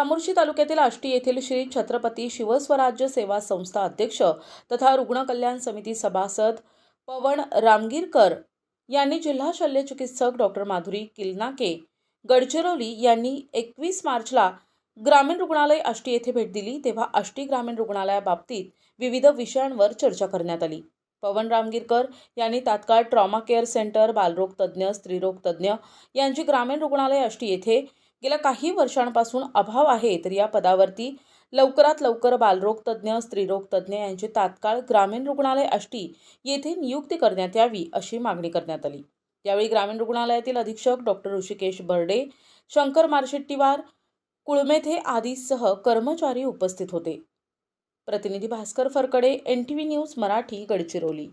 चामोर्शी तालुक्यातील आष्टी येथील श्री छत्रपती शिवस्वराज्य सेवा संस्था अध्यक्ष तथा रुग्ण कल्याण समिती सभासद पवन रामगीरकर यांनी जिल्हा शल्यचिकित्सक डॉक्टर माधुरी किलनाके गडचिरोली यांनी एकवीस मार्चला ग्रामीण रुग्णालय आष्टी येथे भेट दिली तेव्हा आष्टी ग्रामीण रुग्णालयाबाबतीत विविध विषयांवर चर्चा करण्यात आली. पवन रामगिरकर यांनी तात्काळ ट्रॉमा केअर सेंटर बालरोग तज्ज्ञ स्त्रीरोग तज्ज्ञ यांची ग्रामीण रुग्णालय आष्टी येथे गेल्या काही वर्षांपासून अभाव आहे तर या पदावरती लवकरात लवकर बालरोग तज्ज्ञ स्त्रीरोग तज्ज्ञ यांची तात्काळ ग्रामीण रुग्णालय आष्टी येथे नियुक्ती करण्यात यावी अशी मागणी करण्यात आली. यावेळी ग्रामीण रुग्णालयातील अधीक्षक डॉक्टर ऋषिकेश बर्डे शंकर मार्शेट्टीवार कुळमेथे आदीसह कर्मचारी उपस्थित होते. प्रतिनिधी Bhaskar Pharkade N T V news Marathi Gadchiroli.